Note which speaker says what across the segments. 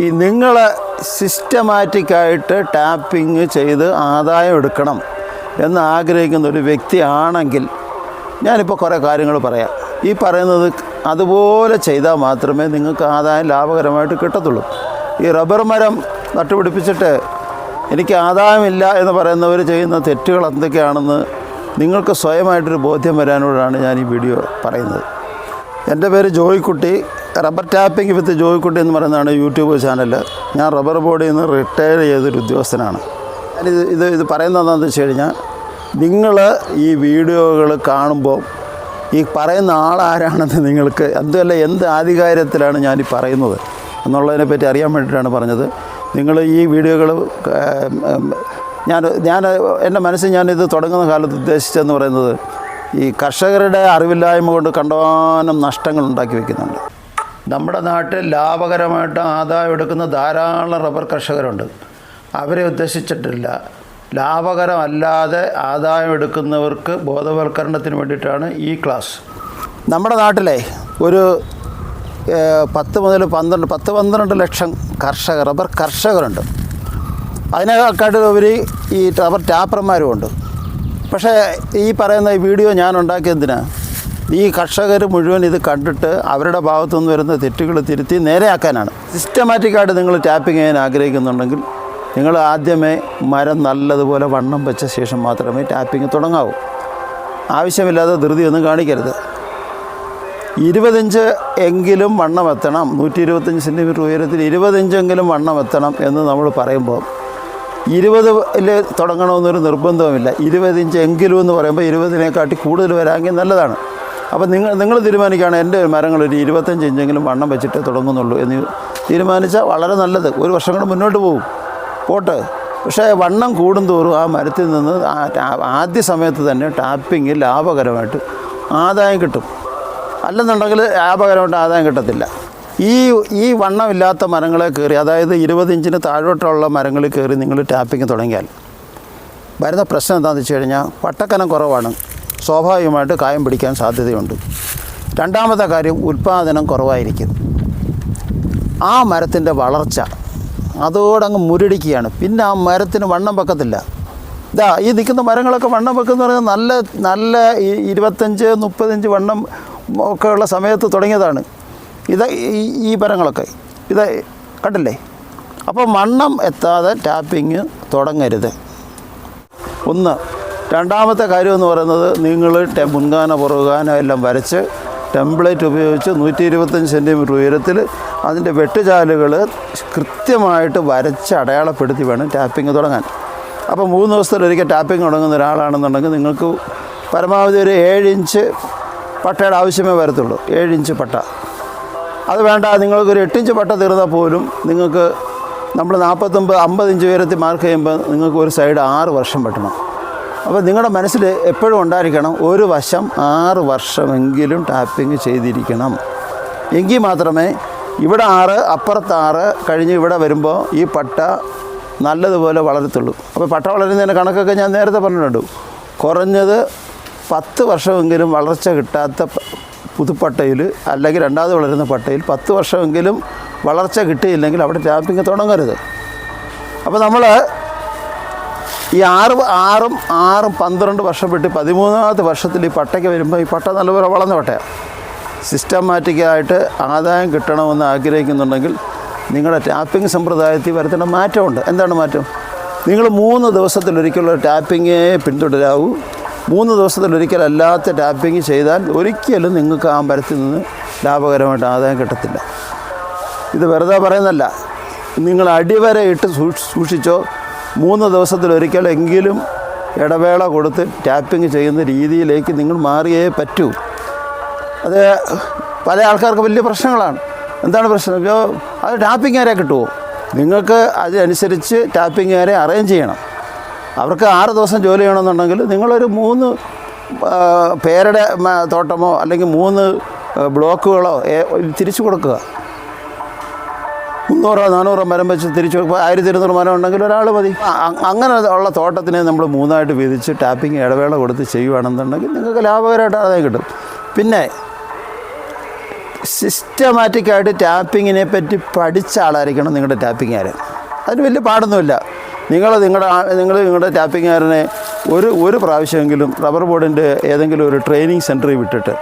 Speaker 1: ഈ നിങ്ങൾ സിസ്റ്റമാറ്റിക്കായിട്ട് ടാപ്പിംഗ് ചെയ്ത് ആദായം എടുക്കണം എന്ന് ആഗ്രഹിക്കുന്ന ഒരു വ്യക്തിയാണെങ്കിൽ ഞാനിപ്പോൾ കുറേ കാര്യങ്ങൾ പറയാം. ഈ പറയുന്നത് അതുപോലെ ചെയ്താൽ മാത്രമേ നിങ്ങൾക്ക് ആദായം ലാഭകരമായിട്ട് കിട്ടത്തുള്ളൂ. ഈ റബ്ബർ മരം നട്ടുപിടിപ്പിച്ചിട്ട് എനിക്ക് ആദായമില്ല എന്ന് പറയുന്നവർ ചെയ്യുന്ന തെറ്റുകൾ എന്തൊക്കെയാണെന്ന് നിങ്ങൾക്ക് സ്വയമായിട്ടൊരു ബോധ്യം വരാനോടാണ് ഞാൻ ഈ വീഡിയോ പറയുന്നത്. എന്റെ പേര് Joykutty. Rubber tapping with Joykutty എന്ന് പറയുന്നതാണ് യൂട്യൂബ് ചാനൽ. ഞാൻ റബ്ബർ ബോർഡിൽ നിന്ന് റിട്ടയർ ചെയ്തൊരു ഉദ്യോഗസ്ഥനാണ്. ഞാനിത് ഇത് ഇത് പറയുന്നത് എന്താണെന്ന് വെച്ച് കഴിഞ്ഞാൽ നിങ്ങൾ ഈ വീഡിയോകൾ കാണുമ്പോൾ ഈ പറയുന്ന ആളാരാണെന്ന് നിങ്ങൾക്ക് എന്തല്ല എന്ത് ആധികാരത്തിലാണ് ഞാൻ ഈ പറയുന്നത് എന്നുള്ളതിനെ പറ്റി അറിയാൻ വേണ്ടിയിട്ടാണ് പറഞ്ഞത്. നിങ്ങൾ ഈ വീഡിയോകൾ ഞാൻ ഞാൻ എന്റെ മനസ്സിൽ ഞാനിത് തുടങ്ങുന്ന കാലത്ത് ഉദ്ദേശിച്ചതെന്ന് പറയുന്നത് ഈ കർഷകരുടെ അറിവില്ലായ്മ കൊണ്ട് കണ്ടവാനം നഷ്ടങ്ങൾ ഉണ്ടാക്കി വയ്ക്കുന്നുണ്ട് നമ്മുടെ നാട്ടിൽ ലാഭകരമായിട്ട് ആദായം എടുക്കുന്ന ധാരാളം റബ്ബർ കർഷകരുണ്ട്. അവരെ ഉദ്ദേശിച്ചിട്ടില്ല. ലാഭകരമല്ലാതെ ആദായം എടുക്കുന്നവർക്ക് ബോധവൽക്കരണത്തിന് വേണ്ടിയിട്ടാണ് ഈ ക്ലാസ്. നമ്മുടെ നാട്ടിലെ ഒരു പത്ത് മുതൽ പന്ത്രണ്ട് പത്ത് പന്ത്രണ്ട് ലക്ഷം കർഷകർ റബ്ബർ കർഷകരുണ്ട്. അതിനെക്കാട്ടിലുപരി ഈ റബ്ബർ ടാപ്പർമാരും ഉണ്ട് പക്ഷേ ഈ പറയുന്ന വീഡിയോ ഞാൻ ഉണ്ടാക്കിയതിന് ഈ കർഷകർ മുഴുവൻ ഇത് കണ്ടിട്ട് അവരുടെ ഭാഗത്തുനിന്ന് വരുന്ന തെറ്റുകൾ തിരുത്തി നേരെയാക്കാനാണ്. സിസ്റ്റമാറ്റിക്കായിട്ട് നിങ്ങൾ ടാപ്പിംഗ് ചെയ്യാൻ ആഗ്രഹിക്കുന്നുണ്ടെങ്കിൽ നിങ്ങൾ ആദ്യമേ മരം നല്ലതുപോലെ വണ്ണം വെച്ച ശേഷം മാത്രമേ ടാപ്പിംഗ് തുടങ്ങാവൂ. ആവശ്യമില്ലാതെ ധൃതിയൊന്നും കാണിക്കരുത്. ഇരുപതിഞ്ച് എങ്കിലും വണ്ണം എത്തണം. നൂറ്റി ഇരുപത്തഞ്ച് സെന്റിമീറ്റർ ഉയരത്തിൽ ഇരുപതിഞ്ചെങ്കിലും വണ്ണം എത്തണം എന്ന് നമ്മൾ പറയുമ്പോൾ ഇരുപതിൽ തുടങ്ങണമെന്നൊരു നിർബന്ധവുമില്ല. ഇരുപതിഞ്ച് എങ്കിലും എന്ന് പറയുമ്പോൾ ഇരുപതിനെക്കാട്ടി കൂടുതൽ വരാമെങ്കിൽ നല്ലതാണ്. അപ്പോൾ നിങ്ങൾ നിങ്ങൾ തീരുമാനിക്കുകയാണ് എന്റെ മരങ്ങൾ ഒരു ഇരുപത്തഞ്ച് ഇഞ്ചെങ്കിലും വണ്ണം വെച്ചിട്ട് തുടങ്ങുന്നുള്ളൂ എന്ന് തീരുമാനിച്ചാൽ വളരെ നല്ലത്. ഒരു വർഷം കൂടെ മുന്നോട്ട് പോകും പോട്ടെ. പക്ഷേ വണ്ണം കൂടുന്തോറും ആ മരത്തിൽ നിന്ന് ആദ്യ സമയത്ത് തന്നെ ടാപ്പിങ് ലാഭകരമായിട്ട് ആദായം കിട്ടും. അല്ലെന്നുണ്ടെങ്കിൽ ലാഭകരമായിട്ട് ആദായം കിട്ടത്തില്ല. ഈ ഈ വണ്ണമില്ലാത്ത മരങ്ങളെ കയറി അതായത് ഇരുപത് ഇഞ്ചിന് താഴോട്ടുള്ള മരങ്ങളിൽ കയറി നിങ്ങൾ ടാപ്പിങ് തുടങ്ങിയാൽ വരുന്ന പ്രശ്നം എന്താണെന്ന് വെച്ച് കഴിഞ്ഞാൽ പട്ടക്കനം കുറവാണ്. സ്വാഭാവികമായിട്ട് കായം പിടിക്കാൻ സാധ്യതയുണ്ട്. രണ്ടാമത്തെ കാര്യം ഉൽപ്പാദനം കുറവായിരിക്കും. ആ മരത്തിന്റെ വളർച്ച അതോടങ്ങ് മുരടിക്കുകയാണ്. പിന്നെ ആ മരത്തിന് വണ്ണം വെക്കത്തില്ല. ഇതാ ഈ നിൽക്കുന്ന മരങ്ങളൊക്കെ വണ്ണം വെക്കുന്ന പറഞ്ഞാൽ നല്ല നല്ല ഇരുപത്തഞ്ച് മുപ്പത്തഞ്ച് വണ്ണം ഒക്കെ ഉള്ള സമയത്ത് തുടങ്ങിയതാണ്. ഇത് ഈ മരങ്ങളൊക്കെ. ഇത് കണ്ടില്ലേ? അപ്പോൾ വണ്ണം എത്താതെ ടാപ്പിങ് തുടങ്ങരുത്. ഒന്ന് രണ്ടാമത്തെ കാര്യം എന്ന് പറയുന്നത് നിങ്ങൾ ടെ- മുൻകാന പുറകുകാന എല്ലാം വരച്ച് ടെംപ്ലേറ്റ് ഉപയോഗിച്ച് നൂറ്റി ഇരുപത്തഞ്ച് സെന്റിമീറ്റർ ഉയരത്തിൽ അതിന്റെ വെട്ടുചാലുകൾ കൃത്യമായിട്ട് വരച്ച് അടയാളപ്പെടുത്തി വേണം ടാപ്പിംഗ് തുടങ്ങാൻ. അപ്പോൾ മൂന്ന് ദിവസത്തിലൊരിക്കൽ ടാപ്പിംഗ് തുടങ്ങുന്ന ഒരാളാണെന്നുണ്ടെങ്കിൽ നിങ്ങൾക്ക് പരമാവധി ഒരു ഏഴ് ഇഞ്ച് പട്ടയുടെ ആവശ്യമേ വരത്തുള്ളൂ. ഏഴ് ഇഞ്ച് പട്ട. അത് വേണ്ട നിങ്ങൾക്കൊരു എട്ടിഞ്ച് പട്ട തീർന്നാൽ പോലും നിങ്ങൾക്ക് നമ്മൾ നാൽപ്പത്തൊമ്പത് അമ്പത് ഇഞ്ച് ഉയരത്തിൽ മാർക്ക് ചെയ്യുമ്പോൾ നിങ്ങൾക്ക് ഒരു സൈഡ് ആറ് വർഷം വെട്ടണം അപ്പോൾ നിങ്ങളുടെ മനസ്സിൽ എപ്പോഴും ഉണ്ടായിരിക്കണം ഒരു വശം ആറ് വർഷമെങ്കിലും ടാപ്പിംഗ് ചെയ്തിരിക്കണം. എങ്കിൽ മാത്രമേ ഇവിടെ ആറ് അപ്പുറത്ത് ആറ് കഴിഞ്ഞ് ഇവിടെ വരുമ്പോൾ ഈ പട്ട നല്ലതുപോലെ വളരത്തുള്ളൂ. അപ്പോൾ പട്ട വളരുന്നതിന്റെ കണക്കൊക്കെ ഞാൻ നേരത്തെ പറഞ്ഞിട്ടുണ്ട്. കുറഞ്ഞത് പത്ത് വർഷമെങ്കിലും വളർച്ച കിട്ടാത്ത പുതുപ്പട്ടയിൽ അല്ലെങ്കിൽ രണ്ടാമത് വളരുന്ന പട്ടയിൽ പത്ത് വർഷമെങ്കിലും വളർച്ച കിട്ടിയില്ലെങ്കിൽ അവിടെ ടാപ്പിംഗ് തുടങ്ങരുത്. അപ്പോൾ നമ്മൾ ഈ ആറ് ആറും ആറും പന്ത്രണ്ട് വർഷം വിട്ട് പതിമൂന്നാമത്തെ വർഷത്തിൽ ഈ പട്ടയ്ക്ക് വരുമ്പോൾ ഈ പട്ട നല്ലപോലെ വളർന്ന പട്ടയാണ് സിസ്റ്റമാറ്റിക്കായിട്ട് ആദായം കിട്ടണമെന്ന് ആഗ്രഹിക്കുന്നുണ്ടെങ്കിൽ നിങ്ങളുടെ ടാപ്പിംഗ് സമ്പ്രദായത്തിൽ വരുത്തേണ്ട മാറ്റമുണ്ട്. എന്താണ് മാറ്റം? നിങ്ങൾ മൂന്ന് ദിവസത്തിലൊരിക്കലുള്ള ടാപ്പിങ്ങേ പിന്തുടരാവൂ. മൂന്ന് ദിവസത്തിലൊരിക്കലല്ലാത്ത ടാപ്പിംഗ് ചെയ്താൽ ഒരിക്കലും നിങ്ങൾക്ക് ആ മരത്തിൽ നിന്ന് ലാഭകരമായിട്ട് ആദായം കിട്ടത്തില്ല. ഇത് വെറുതെ പറയുന്നല്ല നിങ്ങൾ അടിവരെ ഇട്ട് സൂക്ഷിച്ചോ മൂന്ന് ദിവസത്തിൽ ദിവസത്തിലൊരിക്കലെങ്കിലും ഇടവേള കൊടുത്ത് ടാപ്പിംഗ് ചെയ്യുന്ന രീതിയിലേക്ക് നിങ്ങൾ മാറിയേ പറ്റൂ. അത് പല ആൾക്കാർക്ക് വലിയ പ്രശ്നങ്ങളാണ്. എന്താണ് പ്രശ്നം? ഇപ്പോൾ അത് ടാപ്പിംഗുകാരെ കിട്ടുമോ നിങ്ങൾക്ക് അതിനനുസരിച്ച് ടാപ്പിംഗുകാരെ അറേഞ്ച് ചെയ്യണം. അവർക്ക് ആറ് ദിവസം ജോലി ചെയ്യണമെന്നുണ്ടെങ്കിൽ നിങ്ങളൊരു മൂന്ന് പേരുടെ തോട്ടമോ അല്ലെങ്കിൽ മൂന്ന് ബ്ലോക്കുകളോ തിരിച്ചു കൊടുക്കുക. മുന്നൂറോ നാനൂറോ മരം വെച്ച് തിരിച്ചു ആയിരത്തി ഇരുന്നൂറ് മരം ഉണ്ടെങ്കിൽ ഒരാൾ മതി. അങ്ങനെ ഉള്ള തോട്ടത്തിനെ നമ്മൾ മൂന്നായിട്ട് വീതിച്ച് ടാപ്പിംഗ് ഇടവേള കൊടുത്ത് ചെയ്യുകയാണെന്നുണ്ടെങ്കിൽ നിങ്ങൾക്ക് ലാഭകരമായിട്ട് ആദായം കിട്ടും. പിന്നെ സിസ്റ്റമാറ്റിക്കായിട്ട് ടാപ്പിങ്ങിനെ പറ്റി പഠിച്ച ആളായിരിക്കണം നിങ്ങളുടെ ടാപ്പിങ്ങുകാരൻ അതിന് വലിയ പാടൊന്നുമില്ല. നിങ്ങൾ നിങ്ങളുടെ നിങ്ങൾ നിങ്ങളുടെ ടാപ്പിങ്ങുകാരനെ ഒരു ഒരു പ്രാവശ്യമെങ്കിലും റബ്ബർ ബോർഡിന്റെ ഏതെങ്കിലും ഒരു ട്രെയിനിങ് സെന്ററിൽ വിട്ടിട്ട്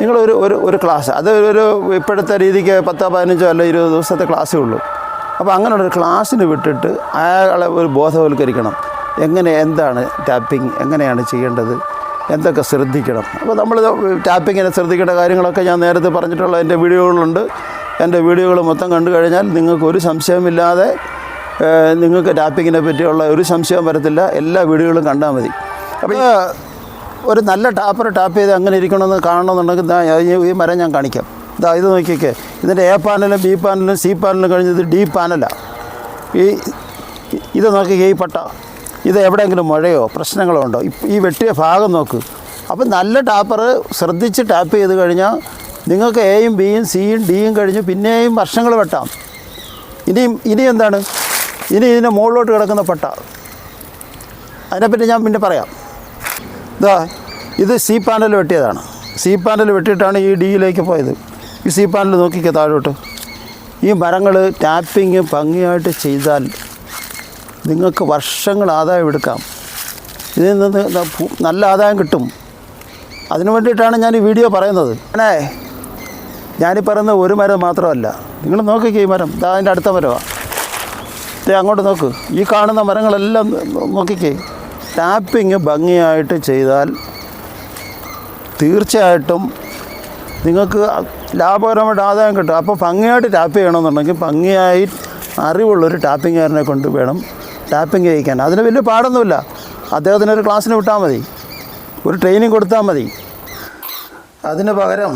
Speaker 1: നിങ്ങളൊരു ഒരു ഒരു ക്ലാസ്. അത് ഒരു ഇപ്പോഴത്തെ രീതിക്ക് പത്തോ പതിനഞ്ചോ അല്ല ഇരുപത് ദിവസത്തെ ക്ലാസ്സേ ഉള്ളൂ. അപ്പോൾ അങ്ങനെയുള്ളൊരു ക്ലാസ്സിന് വിട്ടിട്ട് അയാളെ ഒരു ബോധവൽക്കരിക്കണം. എങ്ങനെ എന്താണ് ടാപ്പിംഗ് എങ്ങനെയാണ് ചെയ്യേണ്ടത് എന്തൊക്കെ ശ്രദ്ധിക്കണം. അപ്പോൾ നമ്മൾ ടാപ്പിങ്ങിനെ ശ്രദ്ധിക്കേണ്ട കാര്യങ്ങളൊക്കെ ഞാൻ നേരത്തെ പറഞ്ഞിട്ടുള്ള എന്റെ വീഡിയോകളുണ്ട്. എന്റെ വീഡിയോകൾ മൊത്തം കണ്ടു കഴിഞ്ഞാൽ നിങ്ങൾക്ക് ഒരു സംശയമില്ലാതെ നിങ്ങൾക്ക് ടാപ്പിങ്ങിനെ പറ്റിയുള്ള ഒരു സംശയം വരത്തില്ല. എല്ലാ വീഡിയോകളും കണ്ടാൽ മതി. അപ്പോൾ ഒരു നല്ല ടാപ്പർ ടാപ്പ് ചെയ്ത് അങ്ങനെ ഇരിക്കണമെന്ന് കാണണമെന്നുണ്ടെങ്കിൽ ഈ- മരം ഞാൻ കാണിക്കാം. ഇതാ ഇത് നോക്കിയൊക്കെ ഇതിന്റെ എ പാനലും ബി പാനലും സി പാനലും കഴിഞ്ഞത് ഡി പാനലാണ് ഈ ഇത് നോക്കിക്കേ ഈ പട്ട. ഇത് എവിടെയെങ്കിലും മഴയോ പ്രശ്നങ്ങളോ ഉണ്ടോ? ഈ വെട്ടിയ ഭാഗം നോക്ക്. അപ്പം നല്ല ടാപ്പർ ശ്രദ്ധിച്ച് ടാപ്പ് ചെയ്ത് കഴിഞ്ഞാൽ നിങ്ങൾക്ക് എയും ബിയും സിയും ഡിയും കഴിഞ്ഞ് പിന്നെയും വർഷങ്ങൾ വെട്ടാം. ഇനിയും ഇനി എന്താണ്? ഇനി ഇതിന്റെ മുകളിലോട്ട് കിടക്കുന്ന പട്ട. അതിനെപ്പറ്റി ഞാൻ പിന്നെ പറയാം. ഇതാ ഇത് സി പാനൽ വെട്ടിയതാണ്. സി പാനൽ വെട്ടിയിട്ടാണ് ഈ ഡിയിലേക്ക് പോയത്. ഈ സി പാനൽ നോക്കിക്ക താഴോട്ട്. ഈ മരങ്ങൾ ടാപ്പിങ് ഭംഗിയായിട്ട് ചെയ്താൽ നിങ്ങൾക്ക് വർഷങ്ങൾ ആദായം എടുക്കാം. ഇതിൽ നിന്ന് നല്ല ആദായം കിട്ടും. അതിനു വേണ്ടിയിട്ടാണ് ഞാൻ ഈ വീഡിയോ പറയുന്നത്. അല്ലേ ഞാനീ പറയുന്ന ഒരു മരം മാത്രമല്ല. നിങ്ങൾ നോക്കിക്കേ ഈ മരം. അതിന്റെ അടുത്ത മരമാണ് അങ്ങോട്ട് നോക്ക്. ഈ കാണുന്ന മരങ്ങളെല്ലാം നോക്കിക്കേ. ടാപ്പിങ് ഭംഗിയായിട്ട് ചെയ്താൽ തീർച്ചയായിട്ടും നിങ്ങൾക്ക് ലാഭകരമായിട്ട് ആദായം കിട്ടും. അപ്പോൾ ഭംഗിയായിട്ട് ടാപ്പ് ചെയ്യണമെന്നുണ്ടെങ്കിൽ ഭംഗിയായി അറിവുള്ളൊരു ടാപ്പിങ്ങുകാരനെ കൊണ്ട് വേണം ടാപ്പിംഗ് ചെയ്യിക്കാൻ. അതിന് വലിയ പാടൊന്നുമില്ല. അദ്ദേഹത്തിന് ഒരു ക്ലാസ്സിന് വിട്ടാൽ മതി. ഒരു ട്രെയിനിങ് കൊടുത്താൽ മതി. അതിന് പകരം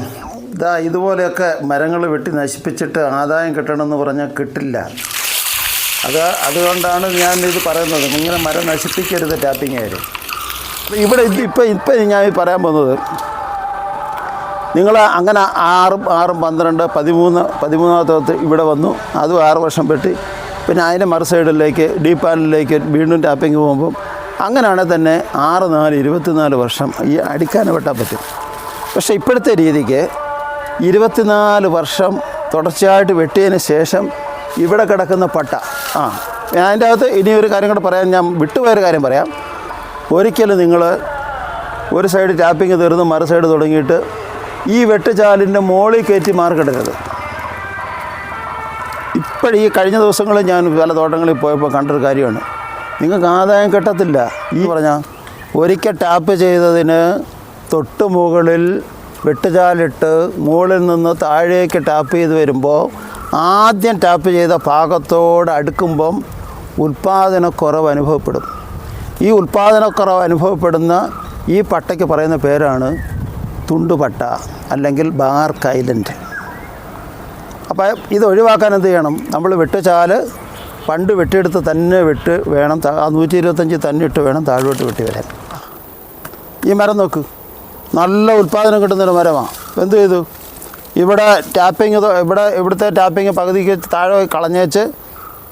Speaker 1: ഇതാ ഇതുപോലെയൊക്കെ മരങ്ങൾ വെട്ടി നശിപ്പിച്ചിട്ട് ആദായം കിട്ടണമെന്ന് പറഞ്ഞാൽ കിട്ടില്ല. അത് അതുകൊണ്ടാണ് ഞാൻ ഇത് പറയുന്നത്. ഇങ്ങനെ മരം നശിപ്പിക്കരുത് ടാപ്പിങ്ങുകാർ ഇവിടെ ഇത് ഇപ്പം ഇപ്പം ഞാൻ പറയാൻ പോകുന്നത് നിങ്ങൾ അങ്ങനെ ആറും ആറും പന്ത്രണ്ട് പതിമൂന്ന് പതിമൂന്നാമത്തെ ഇവിടെ വന്നു. അതും ആറ് വർഷം പെട്ടി. പിന്നെ അതിന്റെ മറു സൈഡിലേക്ക് ഡീ പാനലിലേക്ക് വീണ്ടും ടാപ്പിങ് പോകുമ്പം അങ്ങനെയാണെങ്കിൽ തന്നെ ആറ് നാല് ഇരുപത്തിനാല് വർഷം ഈ അടിക്കാനെ വെട്ടാൻ പറ്റും. പക്ഷേ ഇപ്പോഴത്തെ രീതിക്ക് ഇരുപത്തിനാല് വർഷം തുടർച്ചയായിട്ട് വെട്ടിയതിന് ശേഷം ഇവിടെ കിടക്കുന്ന പട്ട ആ അതിന്റെ അകത്ത് ഇനി ഒരു കാര്യം കൂടെ പറയാം. ഞാൻ വിട്ടുപോയൊരു കാര്യം പറയാം. ഒരിക്കലും നിങ്ങൾ ഒരു സൈഡ് ടാപ്പിംഗ് തീർന്ന് മറു സൈഡ് തുടങ്ങിയിട്ട് ഈ വെട്ടുചാലിന്റെ മോളിൽ കയറ്റി മാർക്കെടുക്കരുത് ഇപ്പോഴീ കഴിഞ്ഞ ദിവസങ്ങളിൽ ഞാൻ പല തോട്ടങ്ങളിൽ പോയപ്പോൾ കണ്ടൊരു കാര്യമാണ്. നിങ്ങൾക്ക് ആദായം കിട്ടത്തില്ല. ഈ പറഞ്ഞാൽ ഒരിക്കൽ ടാപ്പ് ചെയ്തതിന് തൊട്ട് മുകളിൽ വെട്ടുചാലിട്ട് മുകളിൽ നിന്ന് താഴേക്ക് ടാപ്പ് ചെയ്ത് വരുമ്പോൾ ആദ്യം ടാപ്പ് ചെയ്ത ഭാഗത്തോട് അടുക്കുമ്പം ഉൽപ്പാദനക്കുറവ് അനുഭവപ്പെടും. ഈ ഉൽപ്പാദനക്കുറവ് അനുഭവപ്പെടുന്ന ഈ പട്ടയ്ക്ക് പറയുന്ന പേരാണ് തുണ്ടുപട്ട അല്ലെങ്കിൽ ബാർക്ക് ഐലൻഡ് അപ്പോൾ ഇത് ഒഴിവാക്കാൻ എന്ത് ചെയ്യണം? നമ്മൾ വെട്ടുചാൽ പണ്ട് വെട്ടിയെടുത്ത് തന്നെ വെട്ട് വേണം ആ നൂറ്റി ഇരുപത്തഞ്ച് തന്നെ ഇട്ട് വേണം താഴോട്ട് വെട്ടി വരാൻ. ഈ മരം നോക്ക്. നല്ല ഉൽപ്പാദനം കിട്ടുന്നൊരു മരമാണ് എന്ത് ചെയ്തു? ഇവിടെ ടാപ്പിങ് ഇവിടെ ഇവിടുത്തെ ടാപ്പിങ് പകുതിക്ക് താഴെ കളഞ്ഞേച്ച്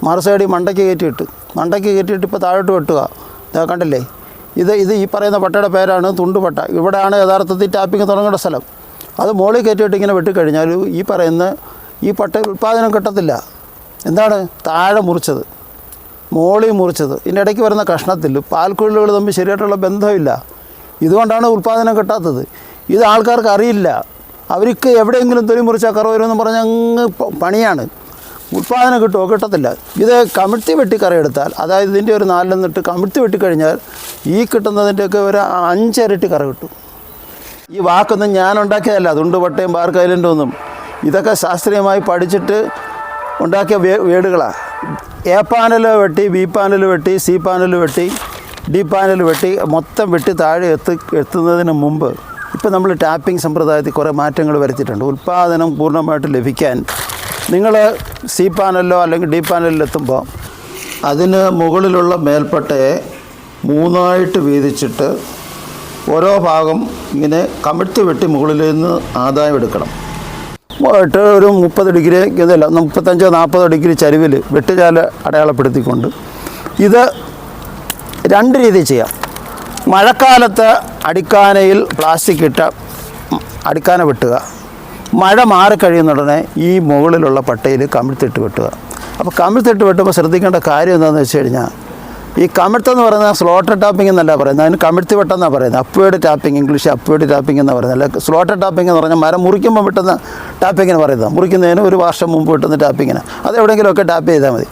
Speaker 1: മറു സൈഡിൽ മണ്ടയ്ക്ക് കയറ്റിയിട്ട്. മണ്ടയ്ക്ക് കയറ്റിയിട്ട് ഇപ്പോൾ താഴോട്ട് വെട്ടുക. കണ്ടില്ലേ? ഇത് ഇത് ഈ പറയുന്ന പട്ടയുടെ പേരാണ് തുണ്ടുപട്ട. ഇവിടെയാണ് യഥാർത്ഥത്തിൽ ടാപ്പിങ് തുടങ്ങേണ്ട സ്ഥലം. അത് മുകളിൽ കയറ്റിയിട്ട് ഇങ്ങനെ വെട്ടിക്കഴിഞ്ഞാൽ ഈ പറയുന്ന ഈ പട്ട ഉൽപ്പാദനം കിട്ടത്തില്ല. എന്താണ്? താഴെ മുറിച്ചത്. മോളി മുറിച്ചത്. ഇതിന്റെ ഇടയ്ക്ക് വരുന്ന കഷ്ണത്തിൽ പാൽക്കുഴലുകൾ തമ്മിൽ ശരിയായിട്ടുള്ള ബന്ധമില്ല. ഇതുകൊണ്ടാണ് ഉൽപ്പാദനം കിട്ടാത്തത്. ഇത് ആൾക്കാർക്ക് അറിയില്ല. അവർക്ക് എവിടെയെങ്കിലും തൊലി മുറിച്ചാൽ കറ വരുമെന്ന് പറഞ്ഞാൽ അങ്ങ് പണിയാണ്. ഉൽപ്പാദനം കിട്ടുമോ കിട്ടത്തില്ല. ഇത് കമിഴ്ത്തി വെട്ടി കറയെടുത്താൽ അതായത് ഇതിന്റെ ഒരു നാലിലൊന്നിട്ട് കമിഴ്ത്തി വെട്ടിക്കഴിഞ്ഞാൽ ഈ കിട്ടുന്നതിന്റെയൊക്കെ ഒരു അഞ്ചിരട്ടി കറ കിട്ടും. ഈ വാക്കൊന്നും ഞാൻ ഉണ്ടാക്കിയതല്ല. അതുണ്ട് പട്ടയം ബാർക്ക് ഒന്നും. ഇതൊക്കെ ശാസ്ത്രീയമായി പഠിച്ചിട്ട് ഉണ്ടാക്കിയ വേടുകളാണ് എ പാനൽ വെട്ടി ബി പാനൽ വെട്ടി സി പാനൽ വെട്ടി ഡി പാനൽ വെട്ടി മൊത്തം വെട്ടി താഴെ എത്തി എത്തുന്നതിന് മുമ്പ് ഇപ്പം നമ്മൾ ടാപ്പിംഗ് സമ്പ്രദായത്തിൽ കുറേ മാറ്റങ്ങൾ വരുത്തിയിട്ടുണ്ട്. ഉൽപ്പാദനം പൂർണമായിട്ട് ലഭിക്കാൻ നിങ്ങൾ സി പാനലിലോ അല്ലെങ്കിൽ ഡി പാനലിലോ എത്തുമ്പോൾ അതിന് മുകളിലുള്ള മേൽപ്പട്ടയെ മൂന്നായിട്ട് വീതിച്ചിട്ട് ഓരോ ഭാഗം ഇങ്ങനെ കമിഴ്ത്തി വെട്ടി മുകളിൽ നിന്ന് ആദായം എടുക്കണം. ഇട്ട് ഒരു മുപ്പത് ഡിഗ്രി ഇതല്ല മുപ്പത്തഞ്ചോ നാൽപ്പതോ ഡിഗ്രി ചരിവിൽ വെട്ടുചാല അടയാളപ്പെടുത്തിക്കൊണ്ട് ഇത് രണ്ട് രീതിയിൽ ചെയ്യാം. മഴക്കാലത്ത് അടിക്കാനയിൽ പ്ലാസ്റ്റിക് ഇട്ട അടിക്കാന വെട്ടുക. മഴ മാറിക്കഴിയുന്ന ഉടനെ ഈ മുകളിലുള്ള പട്ടയിൽ കമിഴ്ത്തിട്ട് വെട്ടുക. അപ്പോൾ കമിഴ്ത്തിട്ട് വെട്ടുമ്പോൾ ശ്രദ്ധിക്കേണ്ട കാര്യം എന്താണെന്ന് വെച്ച് കഴിഞ്ഞാൽ ഈ കമിഴ്ത്തെന്ന് പറയുന്നത് സ്ലോട്ടർ ടാപ്പിംഗ് എന്നല്ല പറയുന്നത്. അതിന് കമിഴ്ത്തി വെട്ടെന്നാണ് പറയുന്നത്. Upward tapping English upward tapping എന്ന് പറയുന്നത്. അല്ല സ്ലോട്ടർ ടാപ്പിംഗ് എന്ന് പറഞ്ഞാൽ മരം മുറിക്കുമ്പോൾ വെട്ടുന്ന ടാപ്പിങ്ങിന് പറയുന്നത്. മുറിക്കുന്നതിന് ഒരു വർഷം മുമ്പ് വെട്ടുന്ന ടാപ്പിങ്ങിന് അത് എവിടെയെങ്കിലുമൊക്കെ ടാപ്പ് ചെയ്താൽ മതി.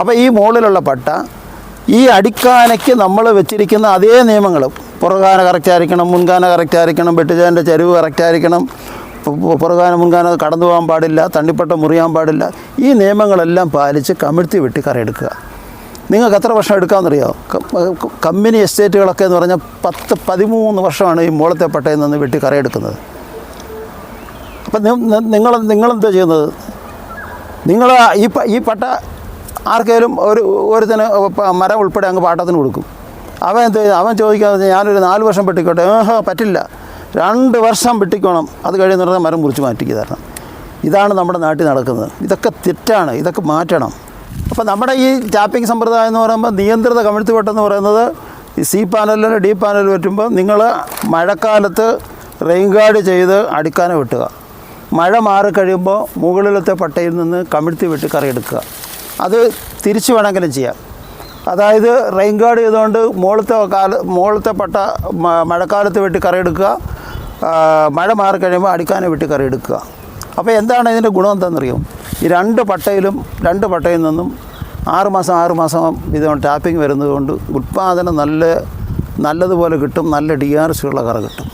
Speaker 1: അപ്പോൾ ഈ മുകളിലുള്ള പട്ട ഈ അടിക്കാനയ്ക്ക് നമ്മൾ വെച്ചിരിക്കുന്ന അതേ നിയമങ്ങൾ പുറകാന കറക്റ്റ് ആയിരിക്കണം മുൻകാന കറക്റ്റ് ആയിരിക്കണം വെട്ടുചാന്റെ ചരിവ് കറക്റ്റ് ആയിരിക്കണം. പുറകാന മുൻകാന കടന്നു പോകാൻ പാടില്ല തണ്ണിപ്പട്ട മുറിയാൻ പാടില്ല. ഈ നിയമങ്ങളെല്ലാം പാലിച്ച് കമിഴ്ത്തി വെട്ടി കറയെടുക്കുക നിങ്ങൾക്ക് എത്ര വർഷം എടുക്കാമെന്നറിയോ? കമ്പനി എസ്റ്റേറ്റുകളൊക്കെ എന്ന് പറഞ്ഞാൽ പത്ത് പതിമൂന്ന് വർഷമാണ് ഈ മോളത്തെ പട്ടയിൽ നിന്ന് വെട്ടി കറയെടുക്കുന്നത് അപ്പം നിങ്ങൾ നിങ്ങളെന്താ ചെയ്യുന്നത്? നിങ്ങൾ ഈ ഈ പട്ട ആർക്കെങ്കിലും ഒരു ഒരുത്തിന് മരം ഉൾപ്പെടെ അങ്ങ് പാട്ടത്തിന് കൊടുക്കും. അവൻ എന്ത് അവൻ ചോദിക്കാതെ ഞാനൊരു നാല് വർഷം വെട്ടിക്കോട്ടെ ഏഹോ പറ്റില്ല. രണ്ട് വർഷം വെട്ടിക്കോണം അത് കഴിയുന്ന പറഞ്ഞാൽ മരം മുറിച്ച് മാറ്റിക്ക് തരണം. ഇതാണ് നമ്മുടെ നാട്ടിൽ നടക്കുന്നത്. ഇതൊക്കെ തെറ്റാണ്. ഇതൊക്കെ മാറ്റണം. അപ്പോൾ നമ്മുടെ ഈ ടാപ്പിംഗ് സമ്പ്രദായം എന്ന് പറയുമ്പോൾ നിയന്ത്രിത കമിഴ്ത്തി വെട്ടെന്ന് പറയുന്നത് ഈ സി പാനലിൽ ഡി പാനൽ പറ്റുമ്പോൾ നിങ്ങൾ മഴക്കാലത്ത് റെയിൻ ഗാർഡ് ചെയ്ത് അടിക്കാനെ വെട്ടുക. മഴ മാറിക്കഴിയുമ്പോൾ മുകളിലത്തെ പട്ടയിൽ നിന്ന് കമിഴ്ത്തി വെട്ടി കറിയെടുക്കുക അത് തിരിച്ചു വേണമെങ്കിലും ചെയ്യാം. അതായത് റെയിൻ ഗാർഡ് ചെയ്തുകൊണ്ട് മുകളത്തെ കാല മുകളത്തെ പട്ട മഴക്കാലത്ത് വെട്ടി കറിയെടുക്കുക മഴ മാറിക്കഴിയുമ്പോൾ അടിക്കാനെ വെട്ടി കറിയെടുക്കുക അപ്പോൾ എന്താണ് ഇതിന്റെ ഗുണം എന്താണെന്നറിയോ? ഈ രണ്ട് പട്ടയിലും രണ്ട് പട്ടയിൽ നിന്നും ആറുമാസം ആറുമാസം ആറ് മാസം ഇത് ടാപ്പിംഗ് വരുന്നതുകൊണ്ട് ഉൽപ്പാദനം നല്ല നല്ലതുപോലെ കിട്ടും. നല്ല ഡി ആർ സി ഉള്ള കറ കിട്ടും.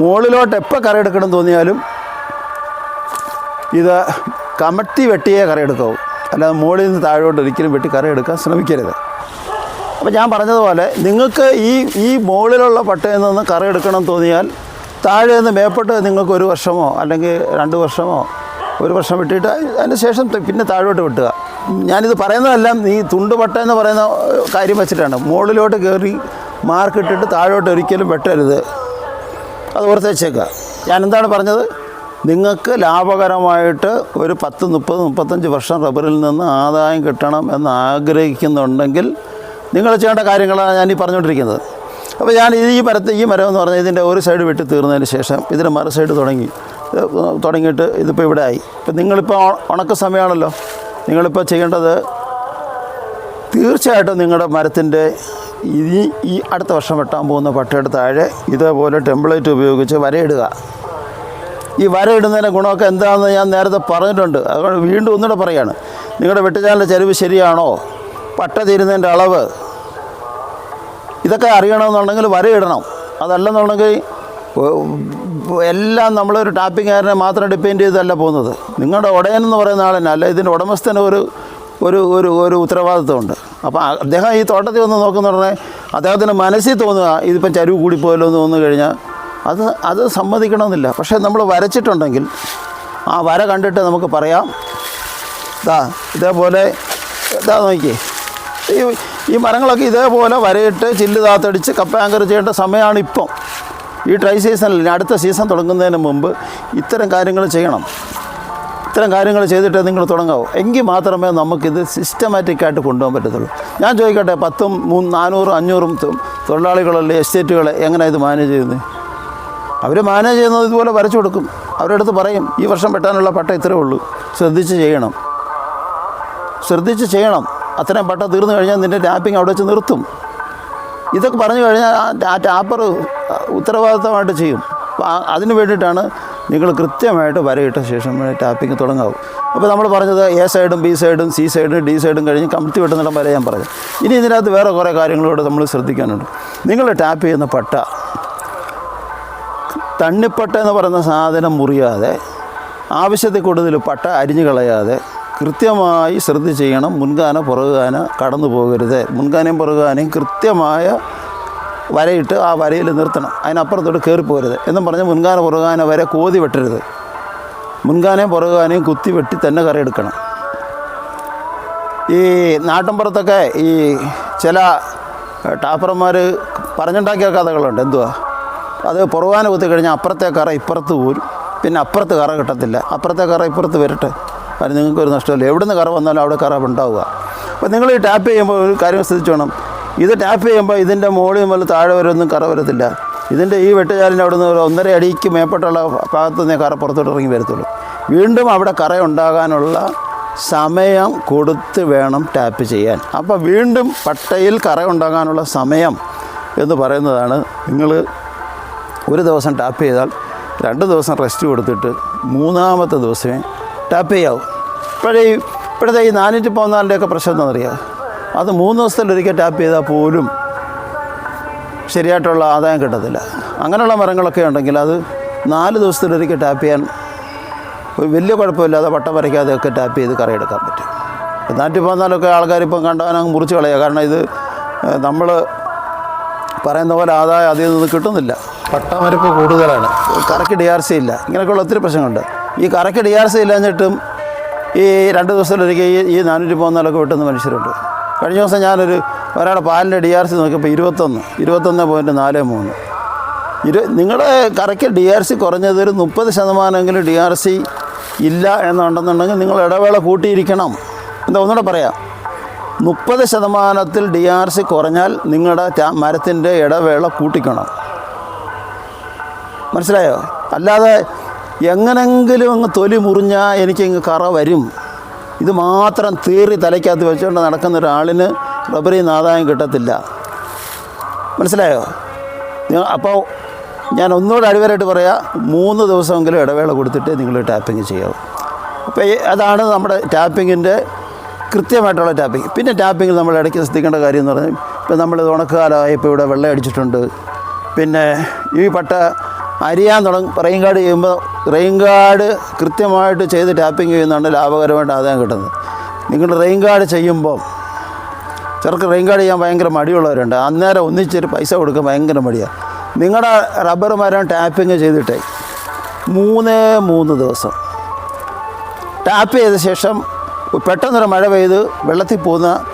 Speaker 1: മുകളിലോട്ട് എപ്പോൾ കറയെടുക്കണം തോന്നിയാലും ഇത് കമത്തി വെട്ടിയേ കറിയെടുക്കാവൂ അല്ലാതെ മുകളിൽ നിന്ന് താഴോട്ട് ഒരിക്കലും വെട്ടി കറിയെടുക്കാൻ ശ്രമിക്കരുത്. അപ്പോൾ ഞാൻ പറഞ്ഞതുപോലെ നിങ്ങൾക്ക് ഈ ഈ മുകളിലുള്ള പട്ടയിൽ നിന്ന് കറി എടുക്കണം തോന്നിയാൽ താഴെ നിന്ന് മേപ്പെട്ട് നിങ്ങൾക്ക് ഒരു വർഷമോ അല്ലെങ്കിൽ രണ്ട് വർഷമോ ഒരു വർഷം വിട്ടിട്ട് അതിന് ശേഷം പിന്നെ താഴോട്ട് വെട്ടുക. ഞാനിത് പറയുന്നതെല്ലാം ഈ തുണ്ടുപട്ട എന്ന് പറയുന്ന കാര്യം വെച്ചിട്ടാണ്. മുകളിലോട്ട് കയറി മാർക്കിട്ടിട്ട് താഴോട്ട് ഒരിക്കലും വെട്ടരുത്. അത് ഓർത്ത് വെച്ചേക്കുക. ഞാൻ എന്താണ് പറഞ്ഞത്? നിങ്ങൾക്ക് ലാഭകരമായിട്ട് ഒരു പത്ത് മുപ്പത് മുപ്പത്തഞ്ച് വർഷം റബ്ബറിൽ നിന്ന് ആദായം കിട്ടണം എന്ന് ആഗ്രഹിക്കുന്നുണ്ടെങ്കിൽ നിങ്ങൾ ചെയ്യേണ്ട കാര്യങ്ങളാണ് ഞാൻ ഈ പറഞ്ഞുകൊണ്ടിരിക്കുന്നത്. അപ്പോൾ ഞാൻ ഈ മരത്തെ ഈ മരം എന്ന് പറഞ്ഞാൽ ഇതിന്റെ ഒരു സൈഡ് വെട്ടി തീർന്നതിന് ശേഷം ഇതിന്റെ മറു സൈഡ് തുടങ്ങി. തുടങ്ങിയിട്ട് ഇതിപ്പോൾ ഇവിടെ ആയി. ഇപ്പം നിങ്ങളിപ്പോൾ ഉണക്ക സമയമാണല്ലോ. നിങ്ങളിപ്പോൾ ചെയ്യേണ്ടത് തീർച്ചയായിട്ടും നിങ്ങളുടെ മരത്തിന്റെ ഈ ഈ അടുത്ത വർഷം വെട്ടാൻ പോകുന്ന പട്ടയുടെ താഴെ ഇതേപോലെ ടെംപ്ലേറ്റ് ഉപയോഗിച്ച് വരയിടുക. ഈ വരയിടുന്നതിന്റെ ഗുണമൊക്കെ എന്താണെന്ന് ഞാൻ നേരത്തെ പറഞ്ഞിട്ടുണ്ട്. അതുകൊണ്ട് വീണ്ടും ഒന്നുകൂടെ പറയാണ്. നിങ്ങളുടെ വെട്ടുചാലിന്റെ ചരിവ് ശരിയാണോ? പട്ട തീരുന്നതിന്റെ അളവ്. ഇതൊക്കെ അറിയണമെന്നുണ്ടെങ്കിൽ വരയിടണം അതല്ലെന്നുണ്ടെങ്കിൽ ഒ- എല്ലാം നമ്മളൊരു ടാപ്പിംഗുകാരനെ മാത്രം ഡിപ്പെൻഡ് ചെയ്തല്ല പോകുന്നത്. നിങ്ങളുടെ ഉടയൻ എന്ന് പറയുന്ന ആളിനെ അല്ല ഇതിന്റെ ഉടമസ്ഥന് ഒരു ഒരു ഒരു ഒരു ഉത്തരവാദിത്വമുണ്ട്. അപ്പോൾ അദ്ദേഹം ഈ തോട്ടത്തിൽ വന്ന് നോക്കുന്ന പറഞ്ഞാൽ അദ്ദേഹത്തിന് മനസ്സിൽ തോന്നുക ഇതിപ്പം ചരിവ് കൂടിപ്പോയല്ലോ എന്ന് തോന്നുന്നു കഴിഞ്ഞാൽ അത് അത് സമ്മതിക്കണമെന്നില്ല. പക്ഷേ നമ്മൾ വരച്ചിട്ടുണ്ടെങ്കിൽ ആ വര കണ്ടിട്ട് നമുക്ക് പറയാം. ഇതാ ഇതേപോലെ ഇതാ നോക്കിയേ. ഈ ഈ മരങ്ങളൊക്കെ ഇതേപോലെ വരയിട്ട് ചില്ല് താത്തടിച്ച് കപ്പ ചെയ്യേണ്ട സമയമാണ് ഇപ്പം. ഈ ട്രൈ സീസണിൽ അടുത്ത സീസൺ തുടങ്ങുന്നതിന് മുമ്പ് ഇത്തരം കാര്യങ്ങൾ ചെയ്യണം. ഇത്തരം കാര്യങ്ങൾ ചെയ്തിട്ട് നിങ്ങൾ തുടങ്ങാവൂ. എങ്കിൽ മാത്രമേ നമുക്കിത് സിസ്റ്റമാറ്റിക്കായിട്ട് കൊണ്ടുപോകാൻ പറ്റത്തുള്ളൂ. ഞാൻ ചോദിക്കട്ടെ പത്തും മൂന്ന് നാനൂറും അഞ്ഞൂറും തൊഴിലാളികളല്ലേ എസ്റ്റേറ്റുകളെ എങ്ങനെ ഇത് മാനേജ് ചെയ്യുന്നത്? അവർ മാനേജ് ചെയ്യുന്നത് ഇതുപോലെ വരച്ചു കൊടുക്കും. അവരെടുത്ത് പറയും ഈ വർഷം വെട്ടാനുള്ള പട്ട ഇത്രേ ഉള്ളൂ. ശ്രദ്ധിച്ച് ചെയ്യണം. ശ്രദ്ധിച്ച് ചെയ്യണം. അത്രയും പട്ട തീർന്നു കഴിഞ്ഞാൽ നിന്റെ ടാപ്പിംഗ് അവിടെ വെച്ച് നിർത്തും. ഇതൊക്കെ പറഞ്ഞു കഴിഞ്ഞാൽ ആ ടാപ്പർ ഉത്തരവാദിത്തമായിട്ട് ചെയ്യും. അപ്പോൾ അതിന് വേണ്ടിയിട്ടാണ് നിങ്ങൾ കൃത്യമായിട്ട് വരയിട്ട ശേഷം ടാപ്പിംഗ് തുടങ്ങാവും. അപ്പോൾ നമ്മൾ പറഞ്ഞത് എ സൈഡും ബി സൈഡും സി സൈഡും ഡി സൈഡും കഴിഞ്ഞ് കമ്പിത്തി വെട്ടുന്നിടം വരെ ഞാൻ പറഞ്ഞു. ഇനി ഇതിനകത്ത് വേറെ കുറേ കാര്യങ്ങളോട് നമ്മൾ ശ്രദ്ധിക്കാനുണ്ട്. നിങ്ങൾ ടാപ്പ് ചെയ്യുന്ന പട്ട തണ്ണിപ്പട്ട എന്ന് പറയുന്ന സാധനം മുറിയാതെ ആവശ്യത്തിൽ കൂടുതൽ പട്ട അരിഞ്ഞു കളയാതെ കൃത്യമായി ശ്രദ്ധ ചെയ്യണം. മുൻകാന പുറകുകാന കടന്നു പോകരുത്. മുൻകാനയും പുറകുകാനയും കൃത്യമായ വരയിട്ട് ആ വരയിൽ നിർത്തണം. അതിനപ്പുറത്തോട്ട് കയറിപ്പോരുത് എന്നും പറഞ്ഞ് മുൻകാന പുറകുകാന വരെ കോതി വെട്ടരുത്. മുൻകാനയും പുറകുകാനയും കുത്തി വെട്ടി തന്നെ കറിയെടുക്കണം ഈ നാട്ടിൻപുറത്തൊക്കെ ഈ ചില ടാപ്പർമാർ പറഞ്ഞുണ്ടാക്കിയ കഥകളുണ്ട്. എന്തുവാ? അത് പുറവാന കുത്തി കഴിഞ്ഞാൽ അപ്പുറത്തെ കറ ഇപ്പുറത്ത് പോരും പിന്നെ അപ്പുറത്ത് കറ കിട്ടത്തില്ല. അപ്പുറത്തെ കറ ഇപ്പുറത്ത് വരട്ടെ. അത് നിങ്ങൾക്കൊരു നഷ്ടമില്ല? നിന്ന് കറ വന്നാലും അവിടെ കറ ഉണ്ടാവുക. അപ്പോൾ നിങ്ങൾ ഈ ടാപ്പ് ചെയ്യുമ്പോൾ ഒരു കാര്യം ശ്രദ്ധിച്ചു വേണം. ഇത് ടാപ്പ് ചെയ്യുമ്പോൾ ഇതിന്റെ മുകളിൽ മുതൽ താഴെ വരെ ഒന്നും കറ വരത്തില്ല. ഇതിന്റെ ഈ വെട്ടുചാലിന്റെ അവിടെ നിന്ന് ഒന്നര അടിക്ക് മേപ്പെട്ടുള്ള ഭാഗത്ത് നിന്നേ കറ പുറത്തോട്ട് ഇറങ്ങി വരത്തുള്ളൂ. വീണ്ടും അവിടെ കറ ഉണ്ടാകാനുള്ള സമയം കൊടുത്ത് വേണം ടാപ്പ് ചെയ്യാൻ. അപ്പോൾ വീണ്ടും പട്ടയിൽ കറ ഉണ്ടാകാനുള്ള സമയം എന്ന് പറയുന്നതാണ് നിങ്ങൾ ഒരു ദിവസം ടാപ്പ് ചെയ്താൽ രണ്ട് ദിവസം റെസ്റ്റ് കൊടുത്തിട്ട് മൂന്നാമത്തെ ദിവസമേ ടാപ്പ് ചെയ്യാവൂ. ഇപ്പോഴേ ഇപ്പോഴത്തെ ഈ നാനൂറ്റി പതിനാലിന്റെയൊക്കെ പ്രശ്നം എന്താണെന്നറിയാം? അത് മൂന്ന് ദിവസത്തിലൊരിക്കൽ ടാപ്പ് ചെയ്താൽ പോലും ശരിയായിട്ടുള്ള ആദായം കിട്ടത്തില്ല. അങ്ങനെയുള്ള മരങ്ങളൊക്കെ ഉണ്ടെങ്കിൽ അത് നാല് ദിവസത്തിലൊരിക്കൽ ടാപ്പ് ചെയ്യാൻ ഒരു വലിയ കുഴപ്പമില്ലാതെ വട്ടം വരയ്ക്കാതെയൊക്കെ ടാപ്പ് ചെയ്ത് കറിയെടുക്കാൻ പറ്റും. നാനൂറ്റി പതിനാലൊക്കെ ആൾക്കാരിപ്പം കണ്ടവനങ്ങ് മുറിച്ച് കളയുക കാരണം ഇത് നമ്മൾ പറയുന്ന പോലെ ആദായം അതിൽ നിന്ന് കിട്ടുന്നില്ല.
Speaker 2: പട്ടാമരപ്പ് കൂടുതലാണ്.
Speaker 1: കറക്ക് ഡി ആർ സി ഇല്ല. ഇങ്ങനെയൊക്കെയുള്ള ഒത്തിരി പ്രശ്നങ്ങളുണ്ട്. ഈ കറക്ക് ഡി ആർ സി ഇല്ലാഞ്ഞിട്ടും ഈ രണ്ട് ദിവസത്തിലൊരിക്കൽ ഈ ഈ നാനൂറ്റി മൂന്നാലൊക്കെ വെട്ടുന്ന മനുഷ്യരുണ്ട്. കഴിഞ്ഞ ദിവസം ഞാനൊരു ഒരാളുടെ പാലിന്റെ ഡി ആർ സി നോക്കിയപ്പോൾ ഇരുപത്തൊന്ന്. ഇരുപത്തൊന്ന് പോയിന്റ് നാല് മൂന്ന്. ഇരു നിങ്ങളുടെ കറക്റ്റ് ഡി ആർ സി കുറഞ്ഞത് ഒരു മുപ്പത് ശതമാനമെങ്കിലും ഡി ആർ സി ഇല്ല എന്നുണ്ടെന്നുണ്ടെങ്കിൽ നിങ്ങൾ ഇടവേള കൂട്ടിയിരിക്കണം എന്താ ഒന്നുകൂടെ പറയാം. മുപ്പത് ശതമാനത്തിൽ ഡി ആർ സി കുറഞ്ഞാൽ നിങ്ങളുടെ മരത്തിന്റെ ഇടവേള കൂട്ടിക്കണം മനസ്സിലായോ? അല്ലാതെ എങ്ങനെങ്കിലും അങ്ങ് തൊലി മുറിഞ്ഞാൽ എനിക്കിങ്ങ് കറ വരും. ഇത് മാത്രം തീറി തലയ്ക്കകത്ത് വെച്ചുകൊണ്ട് നടക്കുന്ന ഒരാളിന് റബ്ബറിൽ നിന്ന് ആദായം കിട്ടത്തില്ല. മനസ്സിലായോ? അപ്പോൾ ഞാൻ ഒന്നുകൂടെ അടിവരായിട്ട് പറയാം മൂന്ന് ദിവസമെങ്കിലും ഇടവേള കൊടുത്തിട്ട് നിങ്ങൾ ടാപ്പിംഗ് ചെയ്യാവും. അപ്പോൾ അതാണ് നമ്മുടെ ടാപ്പിങ്ങിന്റെ കൃത്യമായിട്ടുള്ള ടാപ്പിംഗ്. പിന്നെ ടാപ്പിംഗ് നമ്മൾ ഇടയ്ക്ക് ശ്രദ്ധിക്കേണ്ട കാര്യം എന്ന് പറഞ്ഞാൽ ഇപ്പോൾ നമ്മൾ ഉണക്കാലമായപ്പോൾ ഇവിടെ വെള്ളം അടിച്ചിട്ടുണ്ട് പിന്നെ ഈ പട്ട അരിയാൻ തുടങ്ങി റെയിൻ ഗാർഡ് ചെയ്യുമ്പോൾ റെയിൻ കാർഡ് കൃത്യമായിട്ട് ചെയ്ത് ടാപ്പിംഗ് ചെയ്യുന്നതാണ് ലാഭകരമായിട്ട് ആദായം കിട്ടുന്നത്. നിങ്ങൾ റെയിൻ കാർഡ് ചെയ്യുമ്പോൾ ചിലർക്ക് റെയിൻ കാർഡ് ചെയ്യാൻ ഭയങ്കര മടിയുള്ളവരുണ്ട്. അന്നേരം ഒന്നിച്ചൊരു പൈസ കൊടുക്കാൻ ഭയങ്കര മടിയാണ് നിങ്ങളുടെ റബ്ബർ മരം ടാപ്പിങ് ചെയ്തിട്ടേ മൂന്നേ മൂന്ന് ദിവസം. ടാപ്പ് ചെയ്ത ശേഷം പെട്ടെന്നൊരു മഴ പെയ്ത് വെള്ളത്തിൽ പോകുന്ന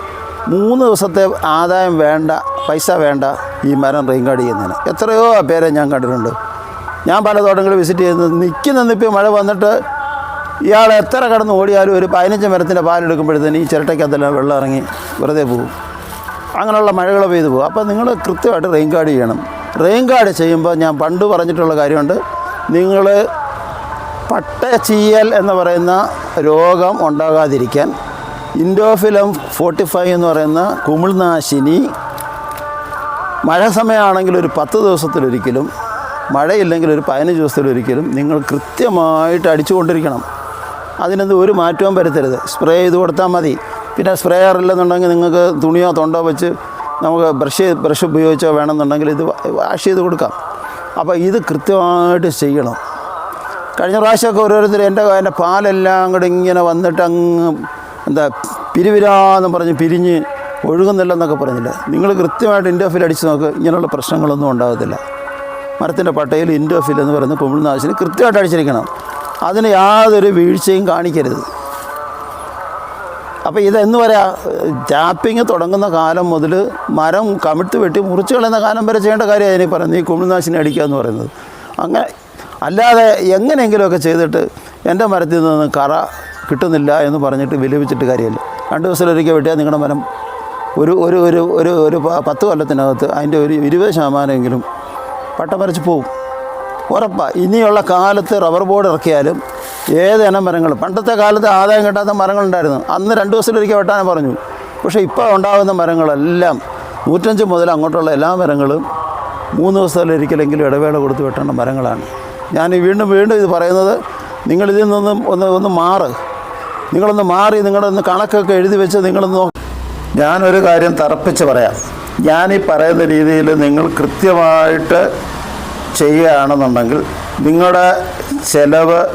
Speaker 1: മൂന്ന് ദിവസത്തെ ആദായം വേണ്ട പൈസ വേണ്ട ഈ മരം റെയിൻ ഗാർഡ് ചെയ്യുന്നതിന്. എത്രയോ പേരെ ഞാൻ കണ്ടിട്ടുണ്ട്. ഞാൻ പല തോട്ടങ്ങൾ വിസിറ്റ് ചെയ്യുന്നത് നിൽക്കുന്ന നിപ്പിൽ മഴ വന്നിട്ട് ഇയാൾ എത്ര കടന്ന് ഓടിയാലും ഒരു പതിനഞ്ച് മരത്തിന്റെ പാലെടുക്കുമ്പോഴത്തേന് ഈ ചിരട്ടയ്ക്കകത്തെല്ലാം വെള്ളം ഇറങ്ങി വെറുതെ പോകും. അങ്ങനെയുള്ള മഴകൾ പെയ്തു പോകും. അപ്പോൾ നിങ്ങൾ കൃത്യമായിട്ട് റെയിൻ ഗാർഡ് ചെയ്യണം. റെയിൻ ഗാർഡ് ചെയ്യുമ്പോൾ ഞാൻ പണ്ട് പറഞ്ഞിട്ടുള്ള കാര്യമുണ്ട്. നിങ്ങൾ പട്ട ചീയൽ എന്ന് പറയുന്ന രോഗം ഉണ്ടാകാതിരിക്കാൻ ഇൻഡോഫിലം ഫോർട്ടി ഫൈവ് എന്ന് പറയുന്ന കുമിൾനാശിനി മഴ സമയമാണെങ്കിൽ ഒരു പത്ത് ദിവസത്തിലൊരിക്കലും മഴയില്ലെങ്കിൽ ഒരു പതിനഞ്ച് ദിവസത്തിലൊരിക്കലും നിങ്ങൾ കൃത്യമായിട്ട് അടിച്ചുകൊണ്ടിരിക്കണം. അതിനൊന്നും ഒരു മാറ്റവും വരുത്തരുത്. സ്പ്രേ ചെയ്ത് കൊടുത്താൽ മതി. പിന്നെ സ്പ്രേയർ ഇല്ലെന്നുണ്ടെങ്കിൽ നിങ്ങൾക്ക് തുണിയോ തൊണ്ടോ വെച്ച് നമുക്ക് ബ്രഷ് ബ്രഷ് ഉപയോഗിച്ചോ വേണമെന്നുണ്ടെങ്കിൽ ഇത് വാഷ് ചെയ്ത് കൊടുക്കാം. അപ്പോൾ ഇത് കൃത്യമായിട്ട് ചെയ്യണം. കഴിഞ്ഞ പ്രാവശ്യമൊക്കെ ഓരോരുത്തർ എന്റെ എന്റെ പാലെല്ലാം കൂടെ ഇങ്ങനെ വന്നിട്ട് അങ്ങ് എന്താ പിരിവിരാന്ന് പറഞ്ഞ് പിരിഞ്ഞ് ഒഴുകുന്നില്ലെന്നൊക്കെ പറഞ്ഞില്ല? നിങ്ങൾ കൃത്യമായിട്ട് ഇൻഡോഫിൽ അടിച്ച് നോക്ക്. ഇങ്ങനെയുള്ള പ്രശ്നങ്ങളൊന്നും ഉണ്ടാകത്തില്ല. മരത്തിന്റെ പട്ടയിൽ ഇൻഡോഫിൽ എന്ന് പറയുന്ന കുമിൾനാശിനി കൃത്യമായിട്ട് അടിച്ചിരിക്കണം. അതിന് യാതൊരു വീഴ്ചയും കാണിക്കരുത്. അപ്പോൾ ഇതെന്ന് പറയാ ടാപ്പിങ് തുടങ്ങുന്ന കാലം മുതൽ മരം കമിഴ്ത്ത് വെട്ടി മുറിച്ച് കളയുന്ന കാലം വരെ ചെയ്യേണ്ട കാര്യമാണ് ഇനി പറയുന്നത് ഈ കുമിൾനാശിനി അടിക്കുക എന്ന് പറയുന്നത്. അങ്ങനെ അല്ലാതെ എങ്ങനെയെങ്കിലുമൊക്കെ ചെയ്തിട്ട് എന്റെ മരത്തിൽ നിന്ന് കറ കിട്ടുന്നില്ല എന്ന് പറഞ്ഞിട്ട് വിലപിച്ചിട്ട് കാര്യമില്ല. രണ്ട് ദിവസത്തിലൊരിക്കൽ വെട്ടിയാൽ നിങ്ങളുടെ മരം ഒരു ഒരു ഒരു ഒരു ഒരു പത്ത് കൊല്ലത്തിനകത്ത് അതിന്റെ ഒരു ഇരുപത് ശതമാനമെങ്കിലും പട്ടം വരച്ച് പോവും. ഉറപ്പാണ് ഇനിയുള്ള കാലത്ത് റബ്ബർ ബോർഡ് ഇറക്കിയാലും ഏത് ഇനം മരങ്ങൾ പണ്ടത്തെ കാലത്ത് ആദായം കിട്ടാത്ത മരങ്ങളുണ്ടായിരുന്നു. അന്ന് രണ്ട് ദിവസത്തിലൊരിക്കൽ വെട്ടാൻ പറഞ്ഞു. പക്ഷേ ഇപ്പോൾ ഉണ്ടാകുന്ന മരങ്ങളെല്ലാം നൂറ്റഞ്ച് മുതൽ അങ്ങോട്ടുള്ള എല്ലാ മരങ്ങളും മൂന്ന് ദിവസത്തിലൊരിക്കലെങ്കിലും ഇടവേള കൊടുത്ത് വെട്ടേണ്ട മരങ്ങളാണ്. ഞാൻ വീണ്ടും വീണ്ടും ഇത് പറയുന്നത് നിങ്ങളിതിൽ നിന്നും ഒന്ന് ഒന്ന് മാറ്. നിങ്ങളൊന്ന് മാറി നിങ്ങളൊന്ന് കണക്കൊക്കെ എഴുതി വെച്ച് നിങ്ങളൊന്ന് ഞാനൊരു കാര്യം തറപ്പിച്ച് പറയാം. ഞാൻ ഈ പറയുന്ന രീതിയിൽ നിങ്ങൾ കൃത്യമായിട്ട് ചെയ്യുകയാണെന്നുണ്ടെങ്കിൽ നിങ്ങളുടെ ചെലവ്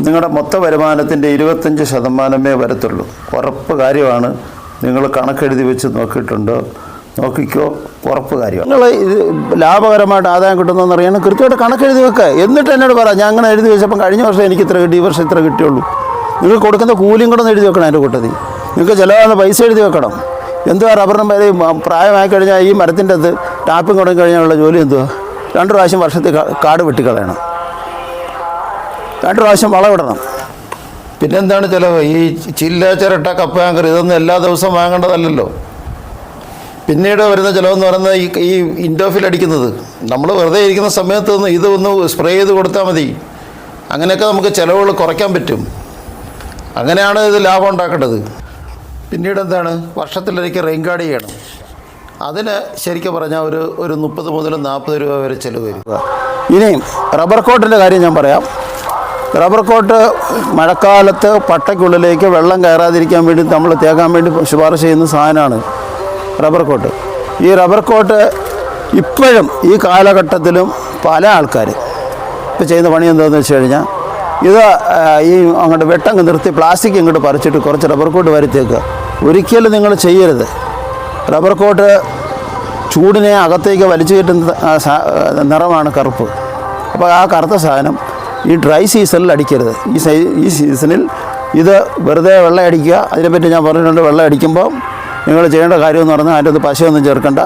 Speaker 1: നിങ്ങളുടെ മൊത്ത വരുമാനത്തിന്റെ ഇരുപത്തഞ്ച് ശതമാനമേ വരത്തുള്ളൂ. ഉറപ്പ് കാര്യമാണ്. നിങ്ങൾ കണക്കെഴുതി വെച്ച് നോക്കിയിട്ടുണ്ടോ? നോക്കിക്കോ. ഉറപ്പ് കാര്യമാണ്. നിങ്ങൾ ഇത് ലാഭകരമായിട്ട് ആദായം കിട്ടുന്നതെന്ന് അറിയണം കൃത്യമായിട്ട് കണക്കെഴുതി വെക്കുക. എന്നിട്ട് എന്നോട് പറ ഞാൻ അങ്ങനെ എഴുതി വെച്ചപ്പം കഴിഞ്ഞ വർഷം എനിക്ക് ഇത്ര കിട്ടി ഈ വർഷം ഇത്ര കിട്ടിയുള്ളൂ. നിങ്ങൾ കൊടുക്കുന്ന കൂലിയും കൂടെ എഴുതി വെക്കണം അതിന്റെ കൂട്ടത്തിൽ. നിങ്ങൾക്ക് ചിലവാണ് പൈസ എഴുതി വെക്കണം. എന്തുവാ റബ്ബറിനും വരെ പ്രായമായി കഴിഞ്ഞാൽ ഈ മരത്തിന്റെ അത് ടാപ്പിംഗ് തുടങ്ങി കഴിഞ്ഞാലുള്ള ജോലി എന്തുവാ? രണ്ട് പ്രാവശ്യം വർഷത്തിൽ കാട് വെട്ടിക്കളയണം. രണ്ട് പ്രാവശ്യം വളമിടണം
Speaker 2: പിന്നെന്താണ് ചിലവ്? ഈ ചില്ല ചിരട്ട കപ്പ ആങ്കർ ഇതൊന്നും എല്ലാ ദിവസവും വാങ്ങേണ്ടതല്ലല്ലോ.
Speaker 1: പിന്നീട് വരുന്ന ചിലവെന്ന് പറയുന്നത് ഈ ഈ ഇൻഡോഫിൽ അടിക്കുന്നത്. നമ്മൾ വെറുതെ ഇരിക്കുന്ന സമയത്തൊന്ന് ഇത് ഒന്ന് സ്പ്രേ ചെയ്ത് കൊടുത്താൽ മതി. അങ്ങനെയൊക്കെ നമുക്ക് ചിലവുകൾ കുറയ്ക്കാൻ പറ്റും. അങ്ങനെയാണ് ഇത് ലാഭം ഉണ്ടാക്കേണ്ടത്. പിന്നീട് എന്താണ് വർഷത്തിലൊരിക്കൽ റെയിൻ ഗാർഡ് ചെയ്യണം. അതിന് ശരിക്കും പറഞ്ഞാൽ ഒരു ഒരു മുപ്പത് മുതൽ നാൽപ്പത് രൂപ വരെ ചിലവ് വരും. ഇനിയും റബ്ബർ കോട്ടിന്റെ കാര്യം ഞാൻ പറയാം. റബ്ബർ കോട്ട് മഴക്കാലത്ത് പട്ടയ്ക്കുള്ളിലേക്ക് വെള്ളം കയറാതിരിക്കാൻ വേണ്ടി നമ്മൾ തേക്കാൻ വേണ്ടി ശുപാർശ ചെയ്യുന്ന സാധനമാണ് റബ്ബർ കോട്ട്. ഈ റബ്ബർ കോട്ട് ഇപ്പോഴും ഈ കാലഘട്ടത്തിലും പല ആൾക്കാർ ഇപ്പോൾ ചെയ്യുന്ന പണി എന്താണെന്ന് വെച്ച് കഴിഞ്ഞാൽ ഇത് ഈ അങ്ങോട്ട് വെട്ടങ്ങ് നിർത്തി പ്ലാസ്റ്റിക് ഇങ്ങോട്ട് പറിച്ചിട്ട് കുറച്ച് റബ്ബർ കോട്ട് വരുത്തേക്കുക ഒരിക്കലും നിങ്ങൾ ചെയ്യരുത്. റബ്ബർ കോട്ട് ചൂടിനെ അകത്തേക്ക് വലിച്ചു കയറ്റുന്ന നിറമാണ് കറുപ്പ്. അപ്പോൾ ആ കറുത്ത സാധനം ഈ ഡ്രൈ സീസണിൽ അടിക്കരുത്. ഈ ഈ സീസണിൽ ഇത് വെറുതെ വെള്ളം അടിക്കുക. അതിനെപ്പറ്റി ഞാൻ പറഞ്ഞിട്ടുണ്ട്. വെള്ളം അടിക്കുമ്പോൾ നിങ്ങൾ ചെയ്യേണ്ട കാര്യമെന്ന് പറഞ്ഞാൽ അതിന്റെ അത് പശയൊന്നും ചേർക്കണ്ട.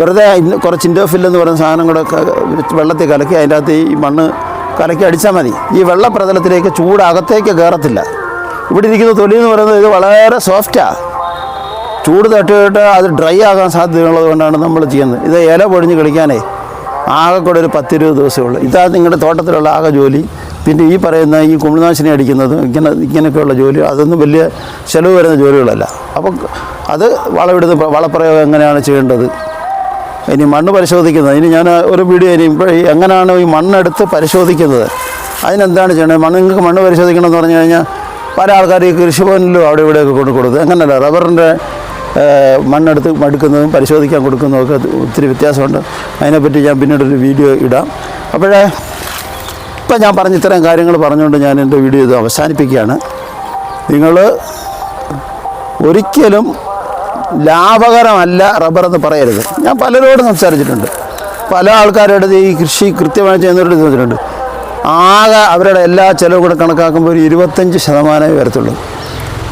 Speaker 1: വെറുതെ കുറച്ച് ഇൻഡോഫിൽ എന്ന് പറയുന്ന സാധനം കൂടെ വെള്ളത്തിൽ കലക്കി അതിന്റെ അകത്ത് ഈ മണ്ണ് കലക്കി അടിച്ചാൽ മതി. ഈ വെള്ളപ്രതലത്തിലേക്ക് ചൂട് അകത്തേക്ക് കയറത്തില്ല. ഇവിടെ ഇരിക്കുന്ന തൊലി എന്ന് പറയുന്നത് ഇത് വളരെ സോഫ്റ്റാണ് ചൂട് തട്ടിയിട്ട് അത് ഡ്രൈ ആകാൻ സാധ്യതയുള്ളത് കൊണ്ടാണ് നമ്മൾ ചെയ്യുന്നത്. ഇത് ഇല പൊഴിഞ്ഞ് കളിക്കാനേ ആകെക്കൂടെ കൂടെ ഒരു പത്തിരുപത് ദിവസമേ ഉള്ളൂ. ഇതാ നിങ്ങളുടെ തോട്ടത്തിലുള്ള ആകെ ജോലി. പിന്നെ ഈ പറയുന്ന ഈ കുമിൾനാശിനി അടിക്കുന്നത് ഇങ്ങനെ ഇങ്ങനെയൊക്കെയുള്ള ജോലി. അതൊന്നും വലിയ ചിലവ് വരുന്ന ജോലികളല്ല. അപ്പം അത് വളമിടുന്ന വളപ്രയോഗം എങ്ങനെയാണ് ചെയ്യേണ്ടത്? ഇനി മണ്ണ് പരിശോധിക്കുന്നത്. ഇനി ഞാൻ ഒരു വീഡിയോ ഇനി ഇപ്പോൾ എങ്ങനെയാണ് ഈ മണ്ണെടുത്ത് പരിശോധിക്കുന്നത്? അതിനെന്താണ് ചെയ്യേണ്ടത്? മണ്ണ് നിങ്ങൾക്ക് മണ്ണ് പരിശോധിക്കണമെന്ന് പറഞ്ഞു കഴിഞ്ഞാൽ പല ആൾക്കാർ ഈ കൃഷിഭവനിലും അവിടെ ഇവിടെയൊക്കെ കൊണ്ട് കൊടുത്തു അങ്ങനെയല്ല റബ്ബറിന്റെ മണ്ണെടുത്ത് മടുക്കുന്നതും പരിശോധിക്കാൻ കൊടുക്കുന്നതും ഒക്കെ ഒത്തിരി വ്യത്യാസമുണ്ട്. അതിനെപ്പറ്റി ഞാൻ പിന്നീടൊരു വീഡിയോ ഇടാം. അപ്പോഴേ ഇപ്പം ഞാൻ പറഞ്ഞ ഇത്തരം കാര്യങ്ങൾ പറഞ്ഞുകൊണ്ട് ഞാൻ എന്റെ വീഡിയോ ഇത് അവസാനിപ്പിക്കുകയാണ്. നിങ്ങൾ ഒരിക്കലും ലാഭകരമല്ല റബ്ബർ എന്ന് പറയരുത്. ഞാൻ പലരോടും സംസാരിച്ചിട്ടുണ്ട്. പല ആൾക്കാരുടെ ഈ കൃഷി കൃത്യമായി ചെയ്യുന്നവരോട് ചോദിച്ചിട്ടുണ്ട് ആകെ അവരുടെ എല്ലാ ചിലവ് കൂടെ കണക്കാക്കുമ്പോൾ ഒരു ഇരുപത്തഞ്ച് ശതമാനമേ വരത്തുള്ളൂ.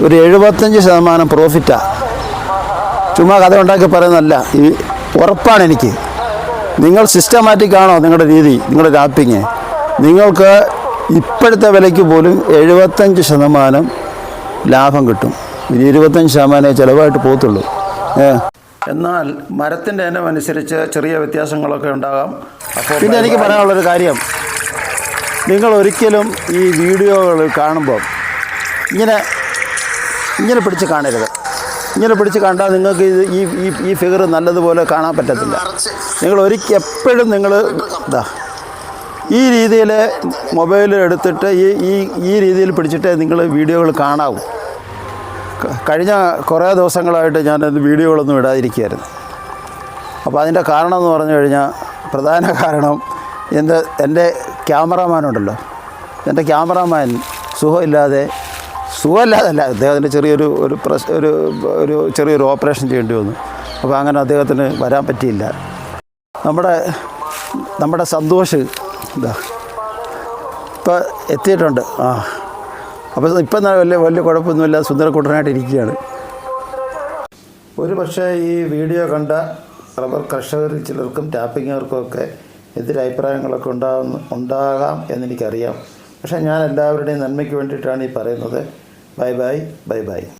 Speaker 1: ഒരു എഴുപത്തഞ്ച് ശതമാനം പ്രോഫിറ്റാണ് ചുമ്മാ കഥ ഉണ്ടാക്കി പറയുന്നതല്ല. ഈ ഉറപ്പാണ് എനിക്ക്. നിങ്ങൾ സിസ്റ്റമാറ്റിക് ആണോ നിങ്ങളുടെ രീതി നിങ്ങളുടെ ടാപ്പിങ്? നിങ്ങൾക്ക് ഇപ്പോഴത്തെ വിലയ്ക്ക് പോലും എഴുപത്തഞ്ച് ശതമാനം ലാഭം കിട്ടും. ഇനി ഇരുപത്തഞ്ച് ശതമാനമേ ചിലവായിട്ട് പോകത്തുള്ളൂ. ഏ? എന്നാൽ മരത്തിന്റെ ഇനം അനുസരിച്ച് ചെറിയ വ്യത്യാസങ്ങളൊക്കെ ഉണ്ടാകാം. അപ്പോൾ പിന്നെ എനിക്ക് പറയാനുള്ളൊരു കാര്യം. നിങ്ങൾ ഒരിക്കലും ഈ വീഡിയോകൾ കാണുമ്പോൾ ഇങ്ങനെ ഇങ്ങനെ പിടിച്ച് കാണരുത്. ഇങ്ങനെ പിടിച്ച് കണ്ടാൽ നിങ്ങൾക്ക് ഇത് ഈ ഈ ഈ ഫിഗർ നല്ലതുപോലെ കാണാൻ പറ്റത്തില്ല. നിങ്ങൾ ഒരിക്കൽ എപ്പോഴും നിങ്ങൾ ഇതാ ഈ രീതിയിൽ മൊബൈൽ എടുത്തിട്ട് ഈ ഈ ഈ രീതിയിൽ പിടിച്ചിട്ട് നിങ്ങൾ വീഡിയോകൾ കാണാവും. കഴിഞ്ഞ കുറേ ദിവസങ്ങളായിട്ട് ഞാനത് വീഡിയോകളൊന്നും ഇടാതിരിക്കുകയായിരുന്നു. അപ്പോൾ അതിന്റെ കാരണം എന്ന് പറഞ്ഞു കഴിഞ്ഞാൽ പ്രധാന കാരണം എന്റെ എന്റെ ക്യാമറാമാൻ ഉണ്ടല്ലോ എന്റെ ക്യാമറാമാൻ സുഖമില്ലാതെ സുഖമില്ലാതല്ല അദ്ദേഹത്തിന് ചെറിയൊരു ഒരു പ്രശ് ഒരു ഒരു ചെറിയൊരു ഓപ്പറേഷൻ ചെയ്യേണ്ടി വന്നു. അപ്പോൾ അങ്ങനെ അദ്ദേഹത്തിന് വരാൻ പറ്റിയില്ല. നമ്മുടെ നമ്മുടെ സന്തോഷ് ഇതാ. ഇപ്പോൾ എത്തിയിട്ടുണ്ട്. ആ. അപ്പോൾ ഇപ്പം വലിയ വലിയ കുഴപ്പമൊന്നുമില്ല. സുന്ദരക്കുട്ടനായിട്ട് ഇരിക്കുകയാണ്. ഒരു പക്ഷേ ഈ വീഡിയോ കണ്ട റബ്ബർ കർഷകരിൽ ചിലർക്കും ടാപ്പിങ്ങുകാർക്കും ഒക്കെ എതിരഭിപ്രായങ്ങളൊക്കെ ഉണ്ടാകുന്ന ഉണ്ടാകാം എന്നെനിക്കറിയാം. പക്ഷേ ഞാൻ എല്ലാവരുടെയും നന്മയ്ക്ക് വേണ്ടിയിട്ടാണ് ഈ പറയുന്നത്. Bye bye bye bye.